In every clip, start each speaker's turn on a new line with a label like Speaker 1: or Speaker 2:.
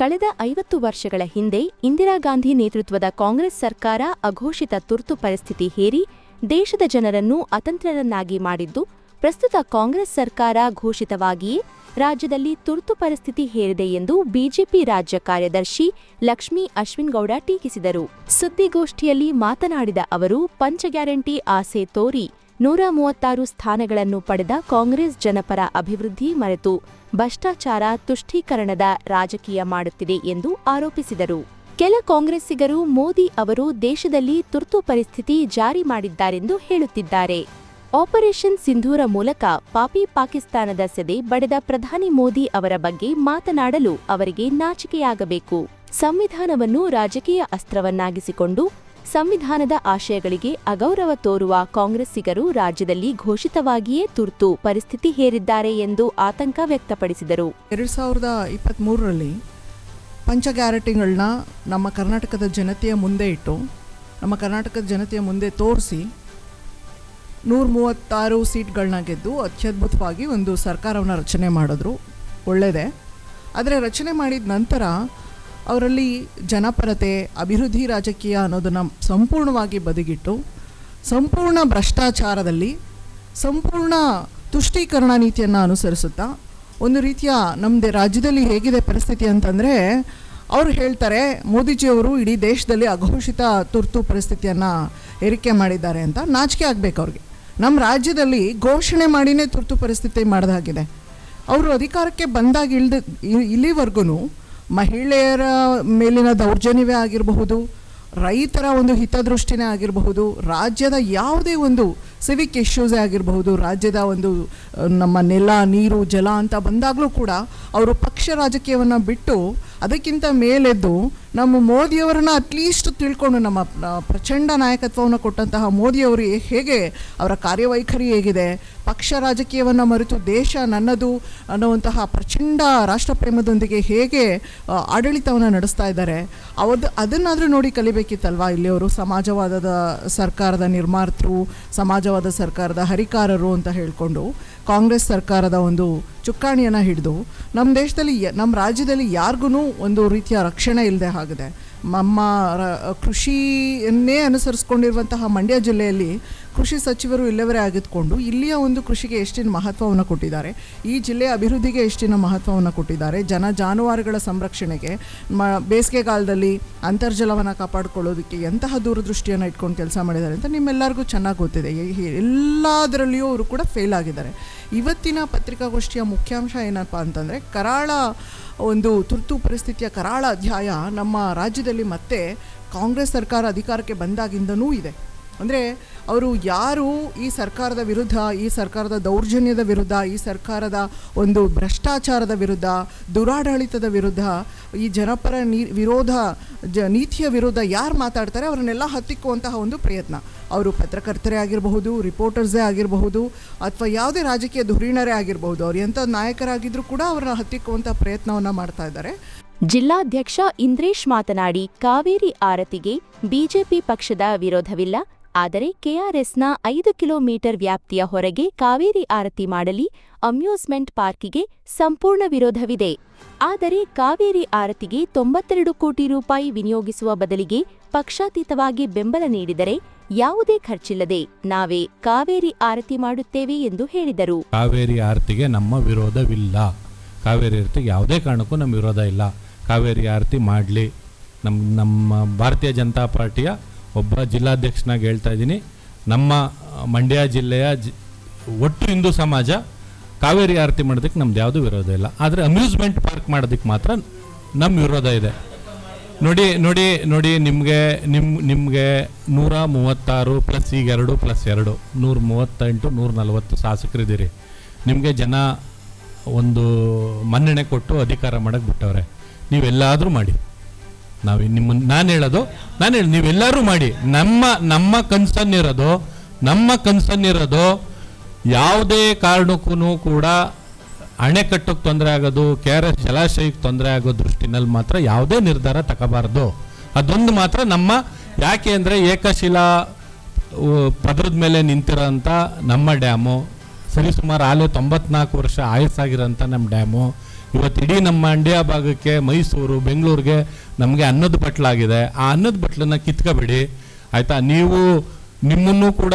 Speaker 1: ಕಳೆದ ಐವತ್ತು ವರ್ಷಗಳ ಹಿಂದೆ ಇಂದಿರಾ ಗಾಂಧಿ ನೇತೃತ್ವದ ಕಾಂಗ್ರೆಸ್ ಸರ್ಕಾರ ಅಘೋಷಿತ ತುರ್ತು ಪರಿಸ್ಥಿತಿ ಹೇರಿ ದೇಶದ ಜನರನ್ನು ಅತಂತ್ರರನ್ನಾಗಿ ಮಾಡಿದ್ದು, ಪ್ರಸ್ತುತ ಕಾಂಗ್ರೆಸ್ ಸರ್ಕಾರ ಘೋಷಿತವಾಗಿಯೇ ರಾಜ್ಯದಲ್ಲಿ ತುರ್ತು ಪರಿಸ್ಥಿತಿ ಹೇರಿದೆ ಎಂದು ಬಿಜೆಪಿ ರಾಜ್ಯ ಕಾರ್ಯದರ್ಶಿ ಲಕ್ಷ್ಮೀ ಅಶ್ವಿನ್ಗೌಡ ಟೀಕಿಸಿದರು. ಸುದ್ದಿಗೋಷ್ಠಿಯಲ್ಲಿ ಮಾತನಾಡಿದ ಅವರು, ಪಂಚ ಗ್ಯಾರಂಟಿ ಆಸೆ ತೋರಿ ನೂರ ಮೂವತ್ತಾರು ಸ್ಥಾನಗಳನ್ನು ಪಡೆದ ಕಾಂಗ್ರೆಸ್ ಜನಪರ ಅಭಿವೃದ್ಧಿ ಮರೆತು ಭ್ರಷ್ಟಾಚಾರ ತುಷ್ಟೀಕರಣದ ರಾಜಕೀಯ ಮಾಡುತ್ತಿದೆ ಎಂದು ಆರೋಪಿಸಿದರು. ಕೆಲ ಕಾಂಗ್ರೆಸ್ಸಿಗರು ಮೋದಿ ಅವರು ದೇಶದಲ್ಲಿ ತುರ್ತು ಪರಿಸ್ಥಿತಿ ಜಾರಿ ಮಾಡಿದ್ದಾರೆಂದು ಹೇಳುತ್ತಿದ್ದಾರೆ. ಆಪರೇಷನ್ ಸಿಂಧೂರ ಮೂಲಕ ಪಾಪಿ ಪಾಕಿಸ್ತಾನದ ಸೆದೆ ಬಡೆದ ಪ್ರಧಾನಿ ಮೋದಿ ಅವರ ಬಗ್ಗೆ ಮಾತನಾಡಲು ಅವರಿಗೆ ನಾಚಿಕೆಯಾಗಬೇಕು. ಸಂವಿಧಾನವನ್ನು ರಾಜಕೀಯ ಅಸ್ತ್ರವನ್ನಾಗಿಸಿಕೊಂಡು ಸಂವಿಧಾನದ ಆಶಯಗಳಿಗೆ ಅಗೌರವ ತೋರುವ ಕಾಂಗ್ರೆಸ್ಸಿಗರು ರಾಜ್ಯದಲ್ಲಿ ಘೋಷಿತವಾಗಿಯೇ ತುರ್ತು ಪರಿಸ್ಥಿತಿ ಹೇರಿದ್ದಾರೆ ಎಂದು ಆತಂಕ ವ್ಯಕ್ತಪಡಿಸಿದರು.
Speaker 2: ಎರಡು ಸಾವಿರದ ಇಪ್ಪತ್ತ್ಮೂರರಲ್ಲಿ ಪಂಚ ಗ್ಯಾರಂಟಿಗಳನ್ನ ನಮ್ಮ ಕರ್ನಾಟಕದ ಜನತೆಯ ಮುಂದೆ ಇಟ್ಟು, ನಮ್ಮ ಕರ್ನಾಟಕದ ಜನತೆಯ ಮುಂದೆ ತೋರಿಸಿ ನೂರ ಮೂವತ್ತಾರು ಸೀಟ್ಗಳನ್ನ ಗೆದ್ದು ಅತ್ಯದ್ಭುತವಾಗಿ ಒಂದು ಸರ್ಕಾರವನ್ನು ರಚನೆ ಮಾಡಿದ್ರು. ಒಳ್ಳೆಯದೇ ಆದರೆ ರಚನೆ ಮಾಡಿದ ನಂತರ ಅವರಲ್ಲಿ ಜನಪರತೆ, ಅಭಿವೃದ್ಧಿ ರಾಜಕೀಯ ಅನ್ನೋದನ್ನು ಸಂಪೂರ್ಣವಾಗಿ ಬದಿಗಿಟ್ಟು, ಸಂಪೂರ್ಣ ಭ್ರಷ್ಟಾಚಾರದಲ್ಲಿ, ಸಂಪೂರ್ಣ ತುಷ್ಟೀಕರಣ ನೀತಿಯನ್ನು ಅನುಸರಿಸುತ್ತಾ, ಒಂದು ರೀತಿಯ ನಮ್ಮದೇ ರಾಜ್ಯದಲ್ಲಿ ಹೇಗಿದೆ ಪರಿಸ್ಥಿತಿ ಅಂತಂದರೆ, ಅವರು ಹೇಳ್ತಾರೆ, ಮೋದಿಜಿಯವರು ಇಡೀ ದೇಶದಲ್ಲಿ ಅಘೋಷಿತ ತುರ್ತು ಪರಿಸ್ಥಿತಿಯನ್ನು ಏರಿಕೆ ಮಾಡಿದ್ದಾರೆ ಅಂತ ನಾಚಿಕೆ ಆಗಬೇಕು ಅವ್ರಿಗೆ. ನಮ್ಮ ರಾಜ್ಯದಲ್ಲಿ ಘೋಷಣೆ ಮಾಡಿನೇ ತುರ್ತು ಪರಿಸ್ಥಿತಿ ಮಾಡಿದಾಗಿದೆ. ಅವರು ಅಧಿಕಾರಕ್ಕೆ ಬಂದಾಗ ಇಳ್ದ ಇಲ್ಲಿವರೆಗೂ ಮಹಿಳೆಯರ ಮೇಲಿನ ದೌರ್ಜನ್ಯವೇ ಆಗಿರಬಹುದು, ರೈತರ ಒಂದು ಹಿತದೃಷ್ಟಿನೇ ಆಗಿರಬಹುದು, ರಾಜ್ಯದ ಯಾವುದೇ ಒಂದು ಸಿವಿಕ್ ಇಶ್ಯೂಸೇ ಆಗಿರಬಹುದು, ರಾಜ್ಯದ ಒಂದು ನಮ್ಮ ನೆಲ, ನೀರು, ಜಲ ಅಂತ ಬಂದಾಗಲೂ ಕೂಡ ಅವರು ಪಕ್ಷ ರಾಜಕೀಯವನ್ನು ಬಿಟ್ಟು ಅದಕ್ಕಿಂತ ಮೇಲೆದ್ದು ನಮ್ಮ ಮೋದಿಯವರನ್ನ ಅಟ್ಲೀಸ್ಟ್ ತಿಳ್ಕೊಂಡು ನಮ್ಮ ಪ್ರಚಂಡ ನಾಯಕತ್ವವನ್ನು ಕೊಟ್ಟಂತಹ ಮೋದಿಯವರು ಹೇಗೆ ಅವರ ಕಾರ್ಯವೈಖರಿ ಹೇಗಿದೆ? ಪಕ್ಷ ರಾಜಕೀಯವನ್ನು ಮರೆತು ದೇಶ ನನ್ನದು ಅನ್ನುವಂತಹ ಪ್ರಚಂಡ ರಾಷ್ಟ್ರಪ್ರೇಮದೊಂದಿಗೆ ಹೇಗೆ ಆಡಳಿತವನ್ನು ನಡೆಸ್ತಾ ಇದ್ದಾರೆ? ಅವ್ರದ್ದು ಅದನ್ನಾದರೂ ನೋಡಿ ಕಲಿಬೇಕಿತ್ತಲ್ವಾ ಇಲ್ಲಿಯವರು? ಸಮಾಜವಾದದ ಸರ್ಕಾರದ ನಿರ್ಮಾತೃ, ಸಮಾಜವಾದ ಸರ್ಕಾರದ ಹರಿಕಾರರು ಅಂತ ಹೇಳಿಕೊಂಡು ಕಾಂಗ್ರೆಸ್ ಸರ್ಕಾರದ ಒಂದು ಚುಕ್ಕಾಣಿಯನ್ನು ಹಿಡಿದು ನಮ್ಮ ದೇಶದಲ್ಲಿ ನಮ್ಮ ರಾಜ್ಯದಲ್ಲಿ ಯಾರಿಗೂ ಒಂದು ರೀತಿಯ ರಕ್ಷಣೆ ಇಲ್ಲದೆ ಆಗಿದೆ. ನಮ್ಮ ಕೃಷಿಯನ್ನೇ ಅನುಸರಿಸ್ಕೊಂಡಿರುವಂತಹ ಮಂಡ್ಯ ಜಿಲ್ಲೆಯಲ್ಲಿ ಕೃಷಿ ಸಚಿವರು ಇಲ್ಲವರೇ ಆಗಿದ್ಕೊಂಡು ಇಲ್ಲಿಯ ಒಂದು ಕೃಷಿಗೆ ಎಷ್ಟಿನ ಮಹತ್ವವನ್ನು ಕೊಟ್ಟಿದ್ದಾರೆ? ಈ ಜಿಲ್ಲೆಯ ಅಭಿವೃದ್ಧಿಗೆ ಎಷ್ಟಿನ ಮಹತ್ವವನ್ನು ಕೊಟ್ಟಿದ್ದಾರೆ? ಜನ ಜಾನುವಾರುಗಳ ಸಂರಕ್ಷಣೆಗೆ, ಮ, ಬೇಸಿಗೆಗಾಲದಲ್ಲಿ ಅಂತರ್ಜಲವನ್ನು ಕಾಪಾಡಿಕೊಳ್ಳೋದಕ್ಕೆ ಎಂತಹ ದೂರದೃಷ್ಟಿಯನ್ನು ಇಟ್ಕೊಂಡು ಕೆಲಸ ಮಾಡಿದ್ದಾರೆ ಅಂತ ನಿಮ್ಮೆಲ್ಲರಿಗೂ ಚೆನ್ನಾಗಿ ಗೊತ್ತಿದೆ. ಎಲ್ಲದರಲ್ಲಿಯೂ ಅವರು ಕೂಡ ಫೇಲ್ ಆಗಿದ್ದಾರೆ. ಇವತ್ತಿನ ಪತ್ರಿಕಾಗೋಷ್ಠಿಯ ಮುಖ್ಯಾಂಶ ಏನಪ್ಪ ಅಂತಂದರೆ, ಕರಾಳ ಒಂದು ತುರ್ತು ಪರಿಸ್ಥಿತಿಯ ಕರಾಳ ಅಧ್ಯಾಯ ನಮ್ಮ ರಾಜ್ಯದಲ್ಲಿ ಮತ್ತೆ ಕಾಂಗ್ರೆಸ್ ಸರ್ಕಾರ ಅಧಿಕಾರಕ್ಕೆ ಬಂದಾಗಿಂದನೂ ಇದೆ. ಅಂದರೆ ಅವರು ಯಾರು ಈ ಸರ್ಕಾರದ ವಿರುದ್ಧ, ಈ ಸರ್ಕಾರದ ದೌರ್ಜನ್ಯದ ವಿರುದ್ಧ, ಈ ಸರ್ಕಾರದ ಒಂದು ಭ್ರಷ್ಟಾಚಾರದ ವಿರುದ್ಧ, ದುರಾಡಳಿತದ ವಿರುದ್ಧ, ಈ ಜನಪರ ನೀ, ವಿರೋಧ, ಜ, ನೀತಿಯ ವಿರುದ್ಧ ಯಾರು ಮಾತಾಡ್ತಾರೆ ಅವರನ್ನೆಲ್ಲ ಹತ್ತಿಕ್ಕುವಂತಹ ಒಂದು ಪ್ರಯತ್ನ. ಅವರು ಪತ್ರಕರ್ತರೇ ಆಗಿರಬಹುದು, ರಿಪೋರ್ಟರ್ಸೇ ಆಗಿರಬಹುದು, ಅಥವಾ ಯಾವುದೇ ರಾಜಕೀಯ ಧುರೀಣರೇ ಆಗಿರಬಹುದು, ಅವ್ರು ಎಂಥ ನಾಯಕರಾಗಿದ್ದರೂ ಕೂಡ ಅವರನ್ನ ಹತ್ತಿಕ್ಕುವಂಥ ಪ್ರಯತ್ನವನ್ನು ಮಾಡ್ತಾ ಇದ್ದಾರೆ.
Speaker 1: ಜಿಲ್ಲಾಧ್ಯಕ್ಷ ಇಂದ್ರೇಶ್ ಮಾತನಾಡಿ, ಕಾವೇರಿ ಆರತಿಗೆ ಬಿಜೆಪಿ ಪಕ್ಷದ ವಿರೋಧವಿಲ್ಲ ಆದರೆ ಕೆಆರ್ಎಸ್ನ ಐದು ಕಿಲೋಮೀಟರ್ ವ್ಯಾಪ್ತಿಯ ಹೊರಗೆ ಕಾವೇರಿ ಆರತಿ ಮಾಡಲಿ ಅಮ್ಯೂಸ್ಮೆಂಟ್ ಪಾರ್ಕಿಗೆ ಸಂಪೂರ್ಣ ವಿರೋಧವಿದೆ. ಆದರೆ ಕಾವೇರಿ ಆರತಿಗೆ ತೊಂಬತ್ತೆರಡು ಕೋಟಿ ರೂಪಾಯಿ ವಿನಿಯೋಗಿಸುವ ಬದಲಿಗೆ ಪಕ್ಷಾತೀತವಾಗಿ ಬೆಂಬಲ ನೀಡಿದರೆ ಯಾವುದೇ ಖರ್ಚಿಲ್ಲದೆ ನಾವೇ ಕಾವೇರಿ ಆರತಿ ಮಾಡುತ್ತೇವೆ ಎಂದು ಹೇಳಿದರು.
Speaker 3: ಕಾವೇರಿ ಆರತಿಗೆ ನಮ್ಮ ವಿರೋಧವಿಲ್ಲ. ಕಾವೇರಿ ಆರತಿಗೆ ಯಾವುದೇ ಕಾರಣಕ್ಕೂ ನಮ್ಮ ವಿರೋಧ ಇಲ್ಲ. ಕಾವೇರಿ ಆರತಿ ಮಾಡಲಿ. ನಮ್ಮ ನಮ್ಮ ಭಾರತೀಯ ಜನತಾ ಪಾರ್ಟಿಯ ಒಬ್ಬ ಜಿಲ್ಲಾಧ್ಯಕ್ಷನಾಗಿ ಹೇಳ್ತಾ ಇದ್ದೀನಿ. ನಮ್ಮ ಮಂಡ್ಯ ಜಿಲ್ಲೆಯ ಒಟ್ಟು ಹಿಂದೂ ಸಮಾಜ ಕಾವೇರಿ ಆರತಿ ಮಾಡೋದಕ್ಕೆ ನಮ್ದು ಯಾವುದೂ ವಿರೋಧ ಇಲ್ಲ. ಆದರೆ ಅಮ್ಯೂಸ್ಮೆಂಟ್ ಪಾರ್ಕ್ ಮಾಡೋದಕ್ಕೆ ಮಾತ್ರ ನಮ್ಮ ವಿರೋಧ ಇದೆ. ನೋಡಿ ನೋಡಿ ನೋಡಿ ನಿಮಗೆ ನಿಮ್ಮ ನಿಮಗೆ ನೂರ ಮೂವತ್ತಾರು ಪ್ಲಸ್ ಈಗ ಎರಡು ಪ್ಲಸ್ ಎರಡು. ನೂರ ಮೂವತ್ತೆಂಟು, ನೂರ ನಲವತ್ತು ಶಾಸಕರಿದ್ದೀರಿ. ನಿಮಗೆ ಜನ ಒಂದು ಮನ್ನಣೆ ಕೊಟ್ಟು ಅಧಿಕಾರ ಮಾಡೋಕ್ಕೆ ಬಿಟ್ಟವ್ರೆ. ನೀವೆಲ್ಲಾದರೂ ಮಾಡಿ. ನಾವು ನಿಮ್ಮ ನಾನು ಹೇಳೋದು, ನಾನು ಹೇಳಿ, ನೀವೆಲ್ಲರೂ ಮಾಡಿ, ನಮ್ಮ ನಮ್ಮ ಕನ್ಸರ್ನ್ ಇರೋದು ನಮ್ಮ ಕನ್ಸರ್ನ್ ಇರೋದು ಯಾವುದೇ ಕಾರಣಕ್ಕೂ ಕೂಡ ಅಣೆಕಟ್ಟಕ್ಕೆ ತೊಂದರೆ ಆಗೋದು ಕೆ ಆರ್ ಎಸ್ ಜಲಾಶಯಕ್ಕೆ ತೊಂದರೆ ಆಗೋ ದೃಷ್ಟಿನಲ್ಲಿ ಮಾತ್ರ ಯಾವುದೇ ನಿರ್ಧಾರ ತಗೋಬಾರ್ದು. ಅದೊಂದು ಮಾತ್ರ ನಮ್ಮ, ಯಾಕೆ ಅಂದರೆ ಏಕಶಿಲಾ ಪದರದ ಮೇಲೆ ನಿಂತಿರೋಂಥ ನಮ್ಮ ಡ್ಯಾಮು, ಸರಿಸುಮಾರು ಆಲೆ ತೊಂಬತ್ನಾಲ್ಕು ವರ್ಷ ಆಯಸ್ಸಾಗಿರೋಂಥ ನಮ್ಮ ಡ್ಯಾಮು, ಇವತ್ತು ಇಡೀ ನಮ್ಮ ಮಂಡ್ಯ ಭಾಗಕ್ಕೆ ಮೈಸೂರು, ಬೆಂಗಳೂರಿಗೆ ನಮಗೆ ಅನ್ನದ ಬಟ್ಲಾಗಿದೆ. ಆ ಅನ್ನದ ಬಟ್ಲನ್ನ ಕಿತ್ಕೋಬೇಡಿ. ಆಯಿತಾ? ನೀವು ನಿಮ್ಮನ್ನು ಕೂಡ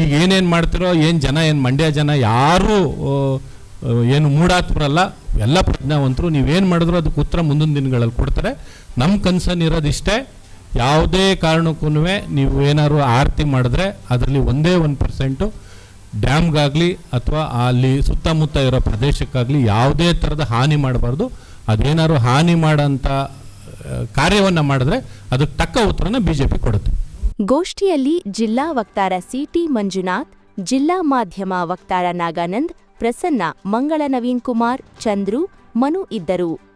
Speaker 3: ಈಗ ಏನೇನು ಮಾಡ್ತಿರೋ, ಏನು ಜನ, ಏನು ಮಂಡ್ಯ ಜನ, ಯಾರು ಏನು ಮೂಡಾತ್ಮರಲ್ಲ ಎಲ್ಲ ಪ್ರಜ್ಞಾವಂತರು, ನೀವೇನು ಮಾಡಿದ್ರು ಅದಕ್ಕೆ ಉತ್ತರ ಮುಂದಿನ ದಿನಗಳಲ್ಲಿ ಕೊಡ್ತಾರೆ. ನಮ್ಮ ಕನ್ಸರ್ನ್ ಇರೋದಿಷ್ಟೇ ಯಾವುದೇ ಕಾರಣಕ್ಕೂ ನೀವು ಏನಾದ್ರು ಆರತಿ ಮಾಡಿದ್ರೆ ಅದರಲ್ಲಿ ಒಂದೇ ಒಂದು ಪರ್ಸೆಂಟು ಡ್ಯಾಮ್ಗಾಗಲಿ ಅಥವಾ ಅಲ್ಲಿ ಸುತ್ತಮುತ್ತ ಇರೋ ಪ್ರದೇಶಕ್ಕಾಗಲಿ ಯಾವುದೇ ಥರದ ಹಾನಿ ಮಾಡಬಾರ್ದು. ಅದೇನಾದ್ರು ಹಾನಿ ಮಾಡೋಂಥ ಕಾರ್ಯವನ್ನು ಮಾಡಿದ್ರೆ ಅದಕ್ಕೆ ತಕ್ಕ ಉತ್ತರನ ಬಿಜೆಪಿ ಕೊಡುತ್ತೆ.
Speaker 1: ಗೋಷ್ಠಿಯಲ್ಲಿ ಜಿಲ್ಲಾ ವಕ್ತಾರ ಸಿಟಿ ಮಂಜುನಾಥ್, ಜಿಲ್ಲಾ ಮಾಧ್ಯಮ ವಕ್ತಾರ ನಾಗಾನಂದ್, ಪ್ರಸನ್ನ ಮಂಗಳ ನವೀನ್ ಕುಮಾರ್, ಚಂದ್ರು, ಮನು ಇದ್ದರು.